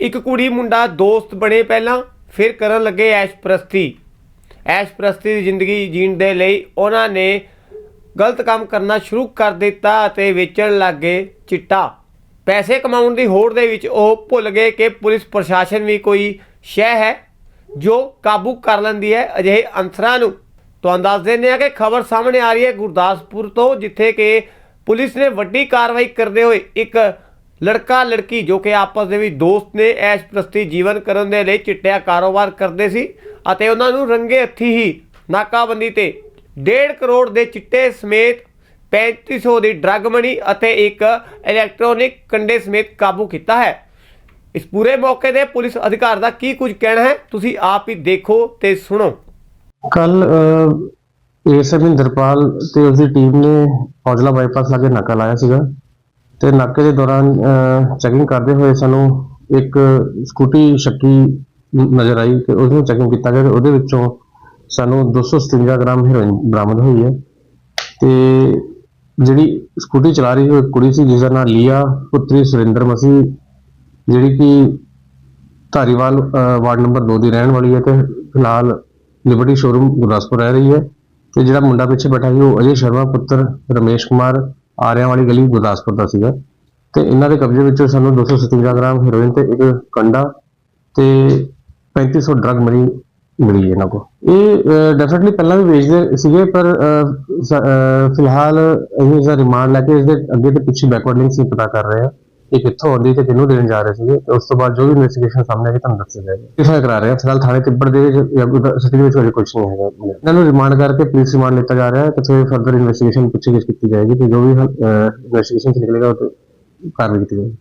ਇੱਕ ਕੁੜੀ ਮੁੰਡਾ ਦੋਸਤ ਬਣੇ ਪਹਿਲਾਂ, ਫਿਰ ਕਰਨ ਲੱਗੇ ਐਸ਼ ਪ੍ਰਸਤੀ। ਐਸ਼ ਪ੍ਰਸਤੀ ਦੀ ਜ਼ਿੰਦਗੀ ਜੀਣ ਦੇ ਲਈ ਉਹਨਾਂ ਨੇ ਗਲਤ ਕੰਮ ਕਰਨਾ ਸ਼ੁਰੂ ਕਰ ਦਿੱਤਾ ਅਤੇ ਵੇਚਣ ਲੱਗੇ ਚਿੱਟਾ। ਪੈਸੇ ਕਮਾਉਣ ਦੀ ਹੋੜ ਦੇ ਵਿੱਚ ਉਹ ਭੁੱਲ ਗਏ ਕਿ ਪੁਲਿਸ ਪ੍ਰਸ਼ਾਸਨ ਵੀ ਕੋਈ ਸ਼ੈ ਹੈ, ਜੋ ਕਾਬੂ ਕਰ ਲੈਂਦੀ ਹੈ ਅਜਿਹੇ ਅੰਸਰਾਂ ਨੂੰ। ਤੁਹਾਨੂੰ ਦੱਸ ਦਿੰਦੇ ਹਾਂ ਕਿ ਖਬਰ ਸਾਹਮਣੇ ਆ ਰਹੀ ਹੈ ਗੁਰਦਾਸਪੁਰ ਤੋਂ, ਜਿੱਥੇ ਕਿ ਪੁਲਿਸ ਨੇ ਵੱਡੀ ਕਾਰਵਾਈ ਕਰਦੇ ਹੋਏ ਇੱਕ ਲੜਕਾ ਲੜਕੀ ਜੋ ਕਿ ਆਪਸ ਦੇ ਵਿੱਚ ਦੋਸਤ ਨੇ ਐਸ਼ ਪ੍ਰਸਤੀ ਜੀਵਨ ਕਰਨ ਦੇ ਲਈ ਚਿੱਟਿਆ ਕਾਰੋਬਾਰ ਕਰਦੇ ਸੀ ਅਤੇ ਉਹਨਾਂ ਨੂੰ ਰੰਗੇ ਹੱਥੀ ਹੀ ਨਾਕਾਬੰਦੀ ਤੇ 1.5 ਕਰੋੜ ਦੇ ਚਿੱਟੇ ਸਮੇਤ 3500 ਦੀ ਡਰੱਗ ਮਨੀ ਅਤੇ ਇੱਕ ਇਲੈਕਟ੍ਰੋਨਿਕ ਕੰਡੇ ਸਮੇਤ ਕਾਬੂ ਕੀਤਾ ਹੈ। ਇਸ ਪੂਰੇ ਮੌਕੇ ਤੇ ਪੁਲਿਸ ਅਧਿਕਾਰ ਦਾ ਕੀ ਕੁਝ ਕਹਿਣਾ ਹੈ, ਤੁਸੀਂ ਆਪ ਹੀ ਦੇਖੋ ਤੇ ਸੁਣੋ। ਕੱਲ ਏਐਸਐਮ ਇੰਦਰਪਾਲ ਤੇ ਉਸ ਦੀ ਟੀਮ ਨੇ ਔਜਲਾ ਬਾਈਪਾਸ ਲਾਗੇ ਨਾਕਾ ਲਾਇਆ ਸੀਗਾ। ਤੇ ਨਾਕੇ ਦੇ ਦੌਰਾਨ ਚੈਕਿੰਗ ਕਰਦੇ ਹੋਏ ਸਾਨੂੰ ਇੱਕ ਸਕੂਟੀ ਸ਼ੱਕੀ ਨਜ਼ਰ ਆਈ ਤੇ ਉਸ ਨੂੰ ਚੈਕਿੰਗ ਕੀਤਾ ਗਿਆ ਤੇ ਉਹਦੇ ਵਿੱਚੋਂ ਸਾਨੂੰ 257 ਗ੍ਰਾਮ ਹੈਰੋਇਨ ਬਰਾਮਦ ਹੋਈ ਹੈ। ਤੇ ਜਿਹੜੀ ਸਕੂਟੀ ਚਲਾ ਰਹੀ ਉਹ ਇੱਕ ਕੁੜੀ ਸੀ ਜਿਸ ਦਾ ਨਾਮ ਲੀਆ ਪੁੱਤਰੀ ਸੁਰਿੰਦਰ ਮਸੀਹ ਜਿਹੜੀ ਕਿ ਧਾਰੀਵਾਲ ਅਹ, ਵਾਰਡ ਨੰਬਰ 2 ਦੀ ਰਹਿਣ ਵਾਲੀ ਹੈ ਤੇ ਫਿਲਹਾਲ ਲਿਬਰਟੀ ਸ਼ੋਰੂਮ ਗੁਰਦਾਸਪੁਰ ਰਹਿ ਰਹੀ ਹੈ। ਤੇ ਜਿਹੜਾ ਮੁੰਡਾ ਪਿੱਛੇ ਬੈਠਾ ਸੀ ਉਹ ਅਜੇ ਸ਼ਰਮਾ ਪੁੱਤਰ ਰਮੇਸ਼ ਕੁਮਾਰ ਆਰਿਆਂ ਵਾਲੀ ਗਲੀ ਗੁਰਦਾਸਪੁਰ ਦਾ ਸੀਗਾ। ਤੇ ਇਹਨਾਂ ਦੇ ਕਬਜ਼ੇ ਵਿੱਚੋਂ ਸਾਨੂੰ 257 ਗ੍ਰਾਮ ਹੈਰੋਇਨ ਤੇ ਇੱਕ ਕੰਡਾ ਤੇ 3500 ਡਰਗ ਮਨੀ ਮਿਲੀ ਇਹਨਾਂ ਕੋ ਇਹ ਡੈਫੀਨਿਟਲੀ ਪਹਿਲਾਂ ਵੀ ਵੇਚਦੇ ਸੀਗੇ, ਪਰ ਫਿਲਹਾਲ ਅਸੀਂ ਇਸ ਰਿਮਾਂਡ ਲੈ ਕੇ ਇਸ ਦੇ ਅੱਗੇ ਤੇ ਪਿੱਛੇ ਬੈਕਵਰਡ ਲਿੰਕ ਸੀ ਪਤਾ ਕਰ ਰਹੇ ਹਾਂ ਇਹ ਕਿੱਥੋਂ ਆਉਂਦੀ ਤੇ ਕਿਹਨੂੰ ਦੇਣ ਜਾ ਰਹੇ ਸੀਗੇ? ਤੇ ਉਸ ਤੋਂ ਬਾਅਦ ਜੋ ਵੀ ਇਨਵੈਸਟੀਗੇਸ਼ਨ ਸਾਹਮਣੇ ਆਏਗੀ ਤੁਹਾਨੂੰ ਦੱਸਿਆ ਜਾਏਗਾ ਕਿਫਾਇ ਕਰਾ ਰਹੇ ਹਾਂ ਫਿਲਹਾਲ ਥਾਣੇ ਤਿੱਬੜ ਦੇ ਵਿੱਚ ਸਿਟੀ ਵਿੱਚ ਕੋਈ ਕੁਝ ਨਹੀਂ ਹੈਗਾ। ਇਹਨਾਂ ਨੂੰ ਰਿਮਾਂਡ ਕਰਕੇ ਪੁਲਿਸ ਰਿਮਾਂਡ ਲਿੱਤਾ ਜਾ ਰਿਹਾ ਹੈ ਤੇ ਫਿਰ ਫਰਦਰ ਇਨਵੈਸਟੀਗੇਸ਼ਨ ਪੁੱਛਗਿੱਛ ਕੀਤੀ ਜਾਏਗੀ ਤੇ ਜੋ ਵੀ ਇਨਵੈਸਟੀਗੇਸ਼ਨ ਚ ਨਿਕਲੇਗਾ ਉਹ ਕਾਰਵਾਈ ਕੀਤੀ ਜਾਏਗੀ।